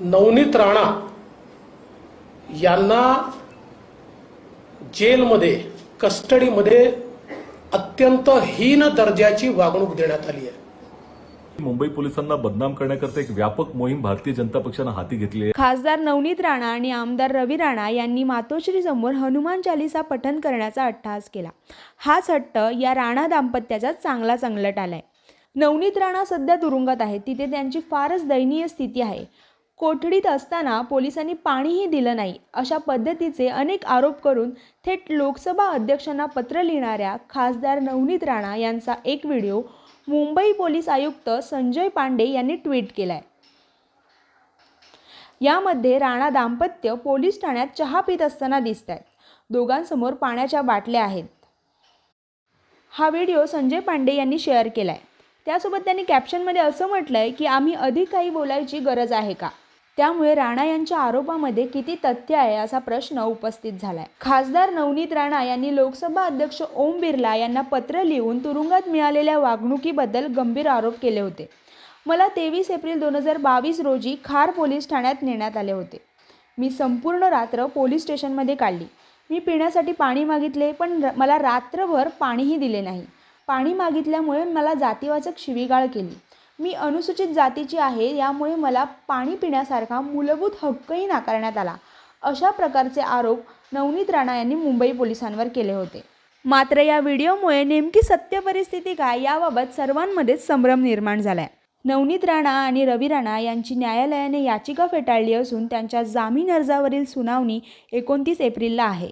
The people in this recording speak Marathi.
नवनीत राणा यांना जेलमध्ये कस्टडीमध्ये अत्यंत हीन दर्जाची वागणूक देण्यात आली आहे. मुंबई पोलिसांना बदनाम करण्याकरता एक व्यापक मोहीम भारतीय जनता पक्षानं हाती घेतली आहे. खासदार नवनीत राणा आणि आमदार रवी राणा यांनी मातोश्री समोर हनुमान चालिसा पठन करण्याचा अट्टहास केला. हाच हट्ट या राणा दाम्पत्याचा चांगला चांगलट आलाय. नवनीत राणा सध्या तुरुंगात आहेत. तिथे त्यांची फारच दयनीय स्थिती आहे. कोठडीत असताना पोलिसांनी पाणीही दिलं नाही. अशा पद्धतीचे अनेक आरोप करून थेट लोकसभा अध्यक्षांना पत्र लिहिणाऱ्या खासदार नवनीत राणा यांचा एक व्हिडिओ मुंबई पोलीस आयुक्त संजय पांडे यांनी ट्विट आहे यामध्ये राणा दाम्पत्य पोलीस ठाण्यात चहा पित असताना दिसत आहेत दोघांसमोर पाण्याच्या बाटल्या आहेत. हा व्हिडिओ संजय पांडे यांनी शेअर केला आहे त्यासोबत त्यांनी कॅप्शनमध्ये असं म्हटलं आहे की आम्ही अधिक काही बोलायची गरज आहे का? त्यामुळे राणा यांच्या आरोपामध्ये किती तथ्य आहे असा प्रश्न उपस्थित झालाय. खासदार नवनीत राणा यांनी लोकसभा अध्यक्ष ओम बिर्ला यांना पत्र लिहून तुरुंगात मिळालेल्या वागणुकीबद्दल गंभीर आरोप केले होते. मला तेवीस एप्रिल दोन हजार बावीस रोजी खार पोलीस ठाण्यात नेण्यात आले होते. मी संपूर्ण रात्र पोलीस स्टेशनमध्ये काढली. मी पिण्यासाठी पाणी मागितले पण र- मला रात्रभर पाणीही दिले नाही. पाणी मागितल्यामुळे मला जातीवाचक शिवीगाळ केली. मी अनुसूचित जातीची आहे यामुळे मला पाणी पिण्यासारखा मूलभूत हक्कही नाकारण्यात आला. अशा प्रकारचे आरोप नवनीत राणा यांनी मुंबई पोलिसांवर केले होते. मात्र या व्हिडिओमुळे नेमकी सत्य परिस्थिती काय याबाबत सर्वांमध्येच संभ्रम निर्माण झालाय. नवनीत राणा आणि रवी राणा यांची न्यायालयाने याचिका फेटाळली असून त्यांच्या जामीन अर्जावरील सुनावणी एकोणतीस एप्रिलला आहे.